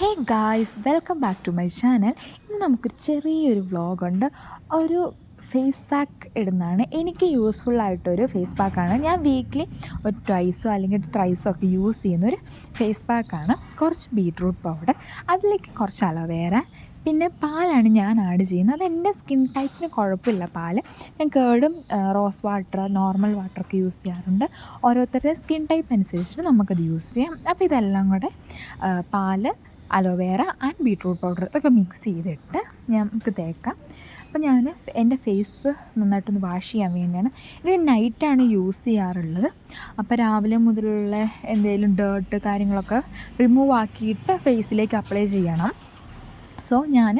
Hey guys welcome back to my channel ഇന്ന് നമുക്കൊരു ചെറിയൊരു വ്ളോഗുണ്ട് ഒരു ഫേസ് പാക്ക് ഇടുന്നതാണ്. എനിക്ക് യൂസ്ഫുള്ളായിട്ടൊരു ഫേസ് പാക്കാണ് ഞാൻ വീക്ക്ലി ഒരു ട്വൈസോ അല്ലെങ്കിൽ ത്രൈസോ ഒക്കെ യൂസ് ചെയ്യുന്നൊരു ഫേസ് പാക്കാണ് കുറച്ച് ബീട്രൂട്ട് പൗഡർ അതിലേക്ക് കുറച്ച് അലോവേറ പിന്നെ പാലാണ് ഞാൻ ആഡ് ചെയ്യുന്നത്. അത് എന്റെ സ്കിൻ ടൈപ്പിന് കുഴപ്പമില്ല പാൽ. ഞാൻ കേടും റോസ് വാട്ടർ നോർമൽ വാട്ടറൊക്കെ യൂസ് ചെയ്യാറുണ്ട്. ഓരോരുത്തരുടെ സ്കിൻ ടൈപ്പ് അനുസരിച്ചിട്ട് നമുക്കത് യൂസ് ചെയ്യാം. അപ്പോൾ ഇതെല്ലാം കൂടെ പാൽ aloe vera and beetroot powder ഇതൊക്കെ മിക്സ് ചെയ്തിട്ട് നമുക്ക് തേക്കാം. അപ്പോൾ ഞാൻ എന്റെ ഫേസ് നന്നായിട്ടൊന്ന് വാഷ് ചെയ്യാൻ വേണ്ടിയാണ്. ഇത് നൈറ്റാണ് യൂസ് ചെയ്യാറുള്ളത്. അപ്പോൾ രാവിലെ മുതലുള്ള എന്തെങ്കിലും ഡേർട്ട് കാര്യങ്ങളൊക്കെ റിമൂവ് ആക്കിയിട്ട് ഫേസിലേക്ക് അപ്ലൈ ചെയ്യണം. സോ ഞാൻ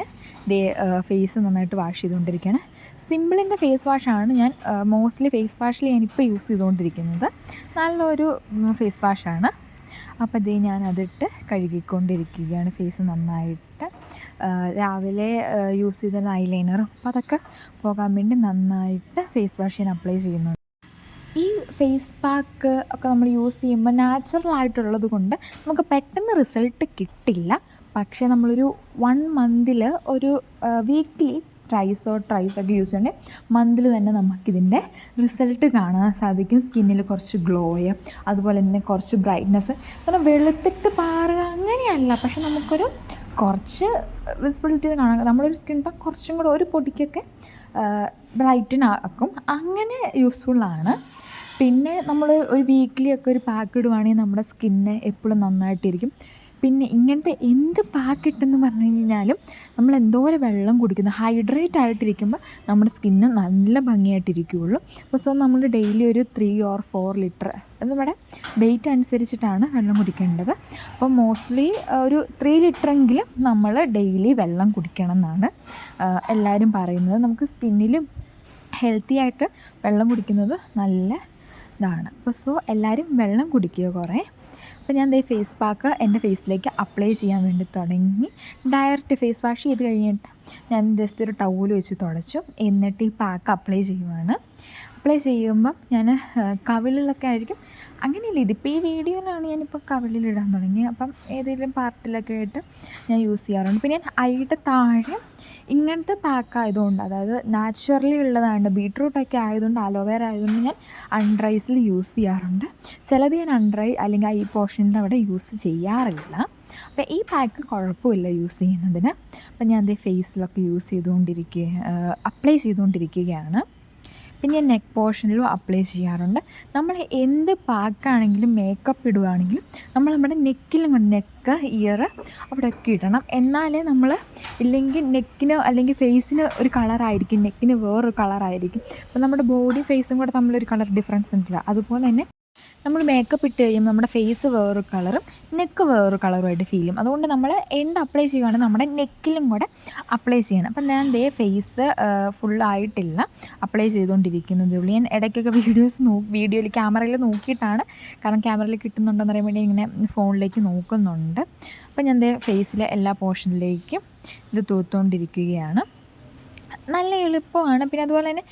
ദേ ഫേസ് നന്നായിട്ട് വാഷ് ചെയ്തുകൊണ്ടിരിക്കുകയാണ്. സിമ്പിളിന്റെ ഫേസ് വാഷാണ് ഞാൻ മോസ്റ്റ്ലി ഫേസ് വാഷിൽ ഞാനിപ്പോൾ യൂസ് ചെയ്തുകൊണ്ടിരിക്കുന്നത്. നല്ലൊരു ഫേസ് വാഷാണ് അപ്പോൾ ഇതേ ഞാനതിട്ട് കഴുകിക്കൊണ്ടിരിക്കുകയാണ് ഫേസ് നന്നായിട്ട്. രാവിലെ യൂസ് ചെയ്ത ഐലൈനറും അപ്പോൾ അതൊക്കെ പോകാൻ വേണ്ടി നന്നായിട്ട് ഫേസ് വാഷ് ഞാൻ അപ്ലൈ ചെയ്യുന്നുണ്ട്. ഈ ഫേസ് പാക്ക് ഒക്കെ നമ്മൾ യൂസ് ചെയ്യുമ്പോൾ നാച്ചുറൽ ആയിട്ടുള്ളത് കൊണ്ട് നമുക്ക് പെട്ടെന്ന് റിസൾട്ട് കിട്ടില്ല. പക്ഷേ നമ്മളൊരു വൺ മന്തിൽ ഒരു വീക്ക്ലി ട്രൈസോ ട്രൈസ് ഒക്കെ യൂസ് ചെയ്യുകയാണെങ്കിൽ മന്തിൽ തന്നെ നമുക്കിതിന്റെ റിസൾട്ട് കാണാൻ സാധിക്കും. സ്കിന്നിൽ കുറച്ച് ഗ്ലോയ് അതുപോലെ തന്നെ കുറച്ച് ബ്രൈറ്റ്നസ് കാരണം വെളുത്തിട്ട് പാറുക അങ്ങനെയല്ല. പക്ഷെ നമുക്കൊരു കുറച്ച് വിസിബിലിറ്റി കാണാൻ നമ്മളൊരു സ്കിൻ ടോൺ കുറച്ചും കൂടെ ഒരു പൊടിക്കൊക്കെ ബ്രൈറ്റൻ ആക്കും. അങ്ങനെ യൂസ്ഫുള്ളാണ് പിന്നെ നമ്മൾ ഒരു വീക്ക്ലി ഒക്കെ ഒരു പാക്ക് ഇടുവാണെങ്കിൽ നമ്മുടെ സ്കിന്ന് എപ്പോഴും നന്നായിട്ടിരിക്കും. പിന്നെ ഇങ്ങനത്തെ എന്ത് പാക്ക് ഇട്ടെന്ന് പറഞ്ഞു കഴിഞ്ഞാലും നമ്മൾ എന്തോരം വെള്ളം കുടിക്കുന്നു. ഹൈഡ്രേറ്റ് ആയിട്ടിരിക്കുമ്പോൾ നമ്മുടെ സ്കിന്ന് നല്ല ഭംഗിയായിട്ടിരിക്കുകയുള്ളൂ അപ്പോൾ സോ നമ്മൾ ഡെയിലി ഒരു ത്രീ ഓർ ഫോർ ലിറ്റർ നമ്മുടെ വെയിറ്റ് അനുസരിച്ചിട്ടാണ് വെള്ളം കുടിക്കേണ്ടത്. അപ്പോൾ മോസ്റ്റ്ലി ഒരു ത്രീ ലിറ്ററെങ്കിലും നമ്മൾ ഡെയിലി വെള്ളം കുടിക്കണം എന്നാണ് എല്ലാവരും പറയുന്നത്. നമുക്ക് സ്കിന്നിലും ഹെൽത്തി ആയിട്ട് വെള്ളം കുടിക്കുന്നത് നല്ല ഇതാണ്. അപ്പോൾ സോ എല്ലാവരും വെള്ളം കുടിക്കുക കുറേ. അപ്പോൾ ഞാൻ ദേ ഫേസ് പാക്ക് എന്റെ ഫേസിലേക്ക് അപ്ലൈ ചെയ്യാൻ വേണ്ടി തുടങ്ങി. ഡയറക്റ്റ് ഫേസ് വാഷ് ചെയ്ത് കഴിഞ്ഞിട്ട് ഞാൻ ജസ്റ്റ് ഒരു ടൗൽ വെച്ച് തുടച്ചു. എന്നിട്ട് ഈ പാക്ക് അപ്ലൈ ചെയ്യുവാണ്. അപ്ലൈ ചെയ്യുമ്പം ഞാൻ കവിളിലൊക്കെ ആയിരിക്കും. അങ്ങനെയല്ല ഇതിപ്പോൾ ഈ വീഡിയോയിലാണ് ഞാനിപ്പോൾ കവിളിലിടാൻ തുടങ്ങി അപ്പം ഏതെങ്കിലും പാർട്ടിലൊക്കെ ആയിട്ട് ഞാൻ യൂസ് ചെയ്യാറുണ്ട്. പിന്നെ ഞാൻ ഐയുടെ താഴെ ഇങ്ങനത്തെ പാക്ക് ആയതുകൊണ്ട് അതായത് നാച്ചുറലി ഉള്ളതാണ് ബീട്രൂട്ടൊക്കെ ആയതുകൊണ്ട് അലോവേര ആയതുകൊണ്ട് ഞാൻ അൺഡ്രൈസിൽ യൂസ് ചെയ്യാറുണ്ട്. ചിലത് ഞാൻ അൺഡ്രൈ അല്ലെങ്കിൽ ഈ പോർഷന്റെ അവിടെ യൂസ് ചെയ്യാറില്ല. അപ്പോൾ ഈ പാക്ക് കുഴപ്പമില്ല യൂസ് ചെയ്യുന്നതിന്. അപ്പം ഞാൻ അതേ ഫേസിലൊക്കെ യൂസ് ചെയ്തുകൊണ്ടിരിക്കുക അപ്ലൈ ചെയ്തുകൊണ്ടിരിക്കുകയാണ്. പിന്നെ ഞാൻ നെക്ക് പോർഷനിലും അപ്ലൈ ചെയ്യാറുണ്ട്. നമ്മൾ എന്ത് പാക്കാണെങ്കിലും മേക്കപ്പ് ഇടുകയാണെങ്കിലും നമ്മൾ നമ്മുടെ നെക്കിലും കൊണ്ട് നെക്ക് ഇയർ അവിടെയൊക്കെ ഇടണം. എന്നാലേ നമ്മൾ ഇല്ലെങ്കിൽ നെക്കിന് അല്ലെങ്കിൽ ഫേസിന് ഒരു കളറായിരിക്കും നെക്കിന് വേറൊരു കളറായിരിക്കും അപ്പോൾ നമ്മുടെ ബോഡി ഫേസും കൂടെ തമ്മിലൊരു കളർ ഡിഫറൻസ് ഉണ്ടല്ലോ. അതുപോലെ തന്നെ നമ്മൾ മേക്കപ്പ് ഇട്ട് കഴിയുമ്പോൾ നമ്മുടെ ഫേസ് വേറൊരു കളറും നെക്ക് വേറൊരു കളറുമായിട്ട് ഫീൽ ചെയ്യും. അതുകൊണ്ട് നമ്മൾ എന്ത് അപ്ലൈ ചെയ്യുകയാണെങ്കിൽ നമ്മുടെ നെക്കിലും കൂടെ അപ്ലൈ ചെയ്യണം. അപ്പം ഞാൻ ദേ ഫേസ് ഫുള്ളായിട്ടില്ല അപ്ലൈ ചെയ്തുകൊണ്ടിരിക്കുന്നതേ ഉള്ളൂ. ഞാൻ ഇടയ്ക്കൊക്കെ വീഡിയോസ് നോ വീഡിയോയിൽ ക്യാമറയിൽ നോക്കിയിട്ടാണ്. കാരണം ക്യാമറയിൽ കിട്ടുന്നുണ്ടെന്ന് അറിയാൻ വേണ്ടി ഇങ്ങനെ ഫോണിലേക്ക് നോക്കുന്നുണ്ട്. അപ്പം ഞാൻ ദേ ഫേസിലെ എല്ലാ പോർഷനിലേക്കും ഇത് തൂത്തുകൊണ്ടിരിക്കുകയാണ് നല്ല എളുപ്പമാണ്. പിന്നെ അതുപോലെ തന്നെ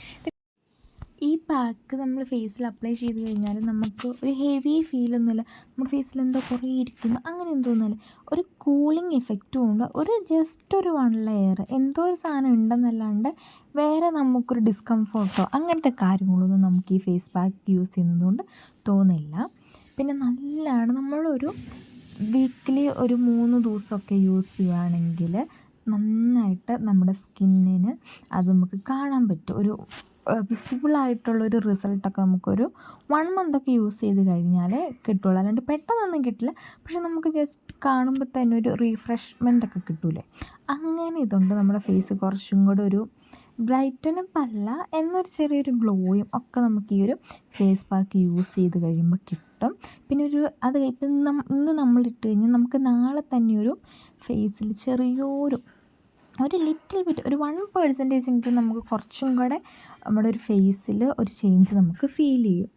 ഈ പാക്ക് നമ്മൾ ഫേസിൽ അപ്ലൈ ചെയ്ത് കഴിഞ്ഞാൽ നമുക്ക് ഒരു ഹെവി ഫീലൊന്നുമില്ല നമ്മുടെ ഫേസിൽ എന്തോ കുറേ ഇരിക്കുന്നു. അങ്ങനെ ഒന്നുമില്ല. ഒരു കൂളിംഗ് എഫക്റ്റും ഉണ്ട്. ഒരു ജസ്റ്റ് ഒരു വൺ ലെയർ എന്തോ ഒരു സാധനം ഉണ്ടെന്നല്ലാണ്ട് വേറെ നമുക്കൊരു ഡിസ്കംഫോർട്ടോ അങ്ങനത്തെ കാര്യങ്ങളൊന്നും നമുക്ക് ഈ ഫേസ് പാക്ക് യൂസ് ചെയ്യുന്നതുകൊണ്ട് തോന്നില്ല. പിന്നെ നല്ലതാണ് നമ്മളൊരു വീക്കിലി ഒരു മൂന്ന് ദിവസമൊക്കെ യൂസ് ചെയ്യുകയാണെങ്കിൽ നന്നായിട്ട് നമ്മുടെ സ്കിന്നിന് അത് നമുക്ക് കാണാൻ പറ്റും. ഒരു വിസിബിളായിട്ടുള്ളൊരു റിസൾട്ടൊക്കെ നമുക്കൊരു വൺ മന്തൊക്കെ യൂസ് ചെയ്ത് കഴിഞ്ഞാൽ കിട്ടുള്ളൂ. അല്ലാണ്ട് പെട്ടെന്നൊന്നും കിട്ടില്ല. പക്ഷെ നമുക്ക് ജസ്റ്റ് കാണുമ്പോൾ തന്നെ ഒരു റീഫ്രഷ്മെന്റൊക്കെ കിട്ടൂലേ. അങ്ങനെ ഇതുണ്ട് നമ്മുടെ ഫേസ് കുറച്ചും കൂടെ ഒരു ബ്രൈറ്റനപ്പ് അല്ല എന്നൊരു ചെറിയൊരു ഗ്ലോയും ഒക്കെ നമുക്ക് ഈ ഒരു ഫേസ് പാക്ക് യൂസ് ചെയ്ത് കഴിയുമ്പോൾ കിട്ടും. പിന്നെ ഒരു അത് ഇപ്പം ഇന്ന് നമ്മൾ ഇട്ട് കഴിഞ്ഞാൽ നമുക്ക് നാളെ തന്നെ ഒരു ഫേസിൽ ചെറിയൊരു ഒരു ലിറ്റിൽ ബിറ്റ് ഒരു വൺ പേഴ്സന്റേജ് എങ്കിലും നമുക്ക് കുറച്ചും കൂടെ നമ്മുടെ ഒരു ഫേസിൽ ഒരു ചേഞ്ച് നമുക്ക് ഫീൽ ചെയ്യും.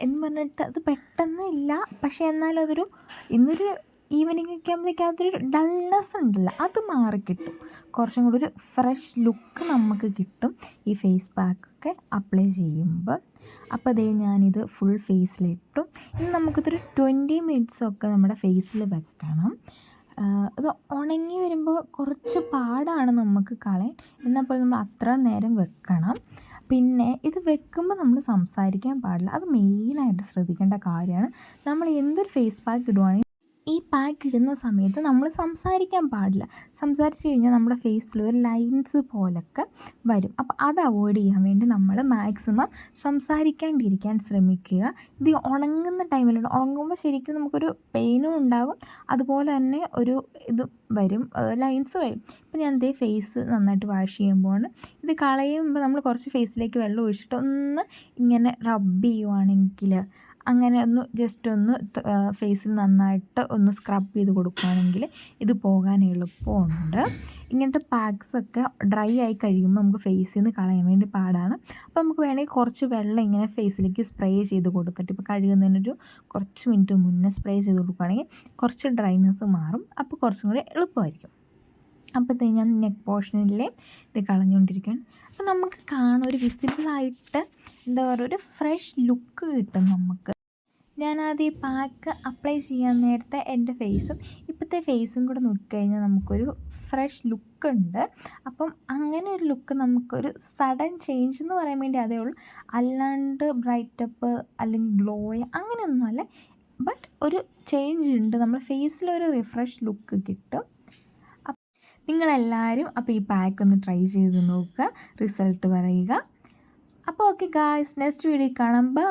എന്ന് പറഞ്ഞിട്ട് അത് പെട്ടെന്ന് ഇല്ല. പക്ഷേ എന്നാലും അതൊരു ഇന്നൊരു ഈവനിങ് ഒക്കെ ആകുമ്പോഴേക്കും അതൊരു ഡൾനെസ് ഉണ്ടല്ലോ. അത് മാറിക്കിട്ടും കുറച്ചും കൂടി ഒരു ഫ്രഷ് ലുക്ക് നമുക്ക് കിട്ടും ഈ ഫേസ് പാക്കൊക്കെ അപ്ലൈ ചെയ്യുമ്പോൾ അപ്പോൾ അതേ ഞാനിത് ഫുൾ ഫേസിലിട്ടു ഇനി നമുക്കിതൊരു ട്വന്റി മിനിറ്റ്സൊക്കെ നമ്മുടെ ഫേസിൽ വെക്കണം. ഇത് ഉണങ്ങി വരുമ്പോൾ കുറച്ച് പാടാണ് നമുക്ക് കളയാൻ. എന്നാൽ പോലും നമ്മൾ അത്ര നേരം വെക്കണം. പിന്നെ ഇത് വെക്കുമ്പോൾ നമ്മൾ സംസാരിക്കാൻ പാടില്ല. അത് മെയിനായിട്ട് ശ്രദ്ധിക്കേണ്ട കാര്യമാണ്. നമ്മൾ എന്തൊരു ഫേസ് പാക്ക് ഇടുവാണെങ്കിൽ പാക്ക് ഇടുന്ന സമയത്ത് നമ്മൾ സംസാരിക്കാൻ പാടില്ല. സംസാരിച്ച് കഴിഞ്ഞാൽ നമ്മുടെ ഫേസിൽ ഒരു ലൈൻസ് പോലൊക്കെ വരും. അപ്പോൾ അത് അവോയ്ഡ് ചെയ്യാൻ വേണ്ടി നമ്മൾ മാക്സിമം സംസാരിക്കാണ്ടിരിക്കാൻ ശ്രമിക്കുക. ഇത് ഉണങ്ങുന്ന ടൈമിലുണ്ട് ഉണങ്ങുമ്പോൾ ശരിക്കും നമുക്കൊരു പെയിനും ഉണ്ടാകും. അതുപോലെ തന്നെ ഒരു ഇത് വരും. ലൈൻസ് വരും. ഇപ്പം ഞാൻ ദേ ഫേസ് നന്നായിട്ട് വാഷ് ചെയ്യുമ്പോൾ ഇത് കളയുമ്പോൾ നമ്മൾ കുറച്ച് ഫേസിലേക്ക് വെള്ളം ഒഴിച്ചിട്ട് ഒന്ന് ഇങ്ങനെ റബ്ബ് ചെയ്യുവാണെങ്കിൽ അങ്ങനെ ഒന്ന് ജസ്റ്റ് ഒന്ന് ഫേസിൽ നന്നായിട്ട് ഒന്ന് സ്ക്രബ് ചെയ്ത് കൊടുക്കുകയാണെങ്കിൽ ഇത് പോകാൻ എളുപ്പമുണ്ട്. ഇങ്ങനത്തെ പാക്സ് ഒക്കെ ഡ്രൈ ആയി കഴിയുമ്പോൾ നമുക്ക് ഫേസിൽ നിന്ന് കളയാൻ വേണ്ടി പാടാണ്. അപ്പോൾ നമുക്ക് വേണമെങ്കിൽ കുറച്ച് വെള്ളം ഇങ്ങനെ ഫേസിലേക്ക് സ്പ്രേ ചെയ്ത് കൊടുത്തിട്ട് ഇപ്പോൾ കഴുകുന്നതിനൊരു കുറച്ച് മിനിറ്റ് മുന്നേ സ്പ്രേ ചെയ്ത് കൊടുക്കുകയാണെങ്കിൽ കുറച്ച് ഡ്രൈനെസ് മാറും. അപ്പോൾ കുറച്ചും കൂടി എളുപ്പമായിരിക്കും. അപ്പോൾ ഞാൻ നെക്ക് പോർഷനിലെ ഇത് കളഞ്ഞുകൊണ്ടിരിക്കുകയാണ്. അപ്പോൾ നമുക്ക് കാണാൻ ഒരു വിസിബിളായിട്ട് എന്താ പറയുക ഒരു ഫ്രഷ് ലുക്ക് കിട്ടും നമുക്ക്. ഞാനാദ്യം ഈ പാക്ക് അപ്ലൈ ചെയ്യാൻ നേരത്തെ എന്റെ ഫേസും ഇപ്പോഴത്തെ ഫേസും കൂടെ നോക്കിക്കഴിഞ്ഞാൽ നമുക്കൊരു ഫ്രഷ് ലുക്ക് ഉണ്ട്. അപ്പം അങ്ങനെ ഒരു ലുക്ക് നമുക്കൊരു സഡൻ ചേഞ്ച് എന്ന് പറയാൻ വേണ്ടി അതേ ഉള്ളൂ. അല്ലാണ്ട് ബ്രൈറ്റപ്പ് അല്ലെങ്കിൽ ഗ്ലോയ് അങ്ങനെയൊന്നുമല്ല ബട്ട് ഒരു ചേഞ്ച് ഉണ്ട്. നമ്മൾ ഫേസിലൊരു റിഫ്രഷ് ലുക്ക് കിട്ടും. നിങ്ങളെല്ലാവരും അപ്പോൾ ഈ പാക്ക് ഒന്ന് ട്രൈ ചെയ്ത് നോക്കുക. റിസൾട്ട് പറയുക. അപ്പോൾ ഓക്കെ ഗായ്സ് നെക്സ്റ്റ് വീഡിയോ കാണാം. ബൈ